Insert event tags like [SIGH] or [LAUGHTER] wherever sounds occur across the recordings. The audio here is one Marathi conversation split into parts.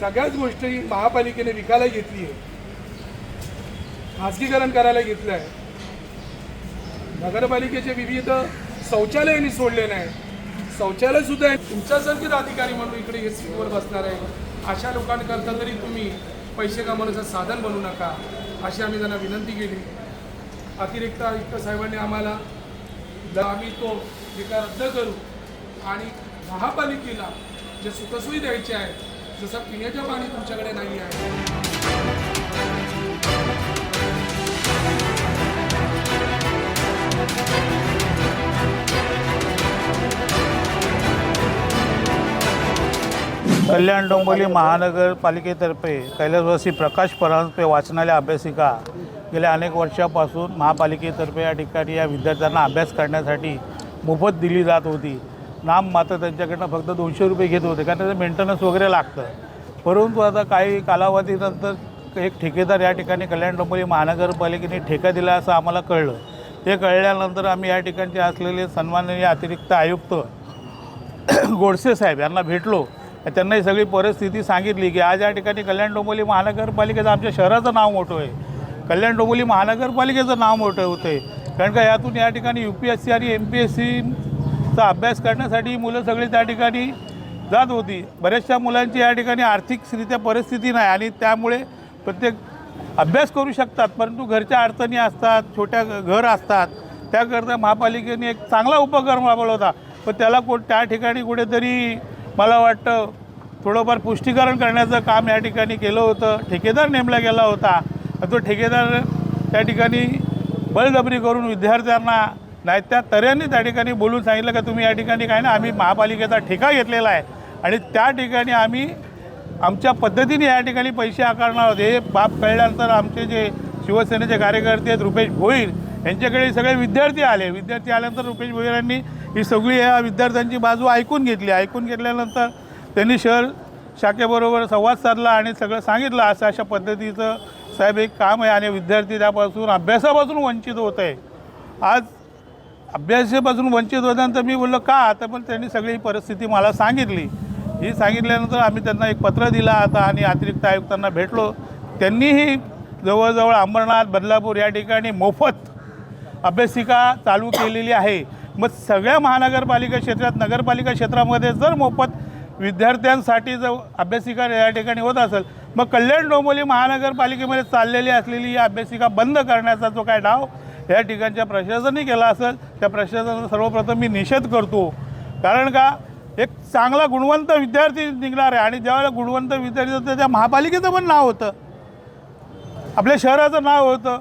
सगळ्याच गोष्टी महापालिकेने विकायला घेतली आहे. खासगीकरण करायला घेतलं आहे. नगरपालिकेचे विविध शौचालयांनी सोडलेले आहे शौचालय सुद्धा आहे तुमच्यासारखेच अधिकारी म्हणून इकडे हे सीटवर बसणार आहे. अशा लोकांकरता तरी तुम्ही पैसे कमवण्याचं साधन बनू नका अशी आम्ही त्यांना विनंती केली. अतिरिक्त आयुक्त साहेबांनी आम्हाला आम्ही तो विकार रद्द करू आणि महापालिकेला जे सुखसोयी द्यायचे आहेत जसं पिण्याचं पाणी तुमच्याकडे नाही आहे. कल्याण डोंबिवली महानगरपालिकेतर्फे कैलासवासी प्रकाश परांजपे वाचनालय अभ्यासिका गेल्या अनेक वर्षापासून महापालिकेतर्फे या ठिकाणी या विद्यार्थ्यांना अभ्यास करण्यासाठी मोफत दिली जात होती. नाम मात्र त्यांच्याकडनं फक्त दोनशे रुपये घेत होते कारण त्याचं मेंटेनन्स वगैरे लागतं. परंतु आता काही कालावधीनंतर एक ठेकेदार या ठिकाणी कल्याण डोंबिवली महानगरपालिकेने ठेका दिला असं आम्हाला कळलं. ते कळल्यानंतर आम्ही या ठिकाणचे असलेले सन्माननीय अतिरिक्त आयुक्त [CLEARS THROAT] गोडसे साहेब यांना भेटलो. त्यांना ही सगळी परिस्थिती सांगितली की आज या ठिकाणी कल्याण डोंबिवली महानगरपालिकेचं आमच्या शहराचं नाव मोठं आहे. कल्याण डोंबिवली महानगरपालिकेचं नाव मोठं होतं आहे कारण का यातून या ठिकाणी यू पी एस सी आणि एम पी एस सी चा अभ्यास करण्यासाठी मुलं सगळी त्या ठिकाणी जात होती. बऱ्याचशा मुलांची या ठिकाणी आर्थिकरित्या परिस्थिती नाही आणि त्यामुळे प्रत्येक अभ्यास करू शकतात परंतु घरच्या अडचणी असतात छोट्या घर असतात. त्याकरता महापालिकेने एक चांगला उपक्रम राबवला होता. पण त्याला को त्या ठिकाणी कुठेतरी मला वाटतं थोडंफार पुष्टीकरण करण्याचं काम या ठिकाणी केलं होतं. ठेकेदार नेमला गेला होता. तो ठेकेदार त्या ठिकाणी बळजबरी करून विद्यार्थ्यांना नाही त्या तऱ्यांनी त्या ठिकाणी बोलून सांगितलं का तुम्ही या ठिकाणी काय ना आम्ही महापालिकेचा ठेका घेतलेला आहे. आणि त्या ठिकाणी आम्ही आमच्या पद्धतीने या ठिकाणी पैसे आकारणार आहोत. हे बाप कळल्यानंतर आमचे जे शिवसेनेचे कार्यकर्ते आहेत रुपेश भोईर यांच्याकडे सगळे विद्यार्थी आले. विद्यार्थी आल्यानंतर रुपेश भोईर यांनी ही सगळी या विद्यार्थ्यांची बाजू ऐकून घेतली. ऐकून घेतल्यानंतर त्यांनी शहर शाखेबरोबर संवाद साधला आणि सगळं सांगितलं. असं अशा पद्धतीचं साहेब एक काम आहे आणि विद्यार्थी त्यापासून अभ्यासापासून वंचित होत आहे. आज अभ्यासापासून वंचित होत्यानंतर मी बोललो का आता पण त्यांनी सगळी ही परिस्थिती मला सांगितली. ही सांगितल्यानंतर आम्ही त्यांना एक पत्र दिला आता आणि अतिरिक्त आयुक्तांना भेटलो. त्यांनीही जवळजवळ अंबरनाथ बदलापूर या ठिकाणी मोफत अभ्यासिका चालू केलेली आहे. मग सगळ्या महानगरपालिका क्षेत्रात नगरपालिका क्षेत्रामध्ये जर मोफत विद्यार्थ्यांसाठी जर अभ्यासिका या ठिकाणी होत असेल मग कल्याण डोंबोली महानगरपालिकेमध्ये चाललेली असलेली ही अभ्यासिका बंद करण्याचा जो काय डाव या ठिकाणच्या प्रशासनाने केला असेल. त्या प्रशासनाचा सर्वप्रथम मी निषेध करतो. कारण का? एक चांगला गुणवंत विद्यार्थी निघणार आहे आणि ज्यावेळेला गुणवंत विद्यार्थी होतं त्या महापालिकेचं पण नाव होतं. आपल्या शहराचं नाव होतं.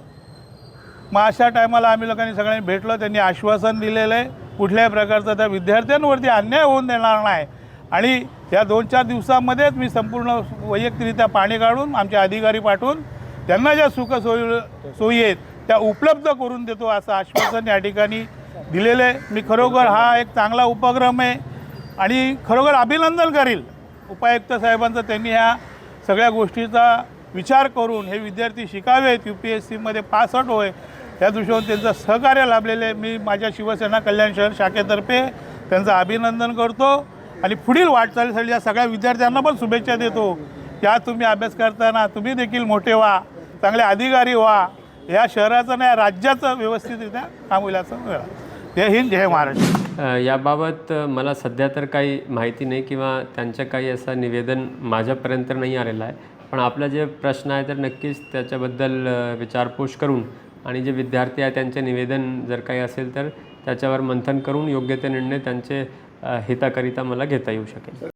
मग अशा टायमाला आम्ही लोकांनी सगळ्यांनी भेटलो त्यांनी आश्वासन दिलेलं आहे. कुठल्याही प्रकारचा त्या विद्यार्थ्यांवरती अन्याय होऊन देणार नाही. आणि या दोन चार दिवसामध्येच मी संपूर्ण वैयक्तिकरित्या पाणी काढून आमचे अधिकारी पाठवून त्यांना ज्या सुखसोयी सोयी आहेत त्या उपलब्ध करून देतो असं आश्वासन या ठिकाणी दिलेलं आहे. मी खरोखर हा एक चांगला उपक्रम आहे आणि खरोखर अभिनंदन करील उपायुक्त साहेबांचं त्यांनी ह्या सगळ्या गोष्टीचा विचार करून हे विद्यार्थी शिकावेत यू पी एस सीमध्ये पास आउट होय त्या दृष्टीने त्यांचं सहकार्य लाभलेलं आहे. मी माझ्या शिवसेना कल्याण शहर शाखेतर्फे त्यांचं अभिनंदन करतो आणि पुढील वाटचालीसाठी या सगळ्या विद्यार्थ्यांना पण शुभेच्छा देतो. या तुम्ही अभ्यास करताना तुम्ही देखील मोठे व्हा चांगले अधिकारी व्हा. या शहराचं नाही राज्याचं व्यवस्थितरित्या काम होईल असं जय हिंद जय महाराष्ट्र. याबाबत मला सध्या तर काही माहिती नाही किंवा त्यांचं काही असं निवेदन माझ्यापर्यंत नाही आलेलं आहे. पण आपला जे प्रश्न आहे तर नक्कीच त्याच्याबद्दल विचारपूस करून आणि जे विद्यार्थी आहे त्यांचे निवेदन जर काही असेल तर त्याच्यावर मंथन करून योग्य ते निर्णय त्यांचे हिताकरिता मला घेता येऊ शकेल.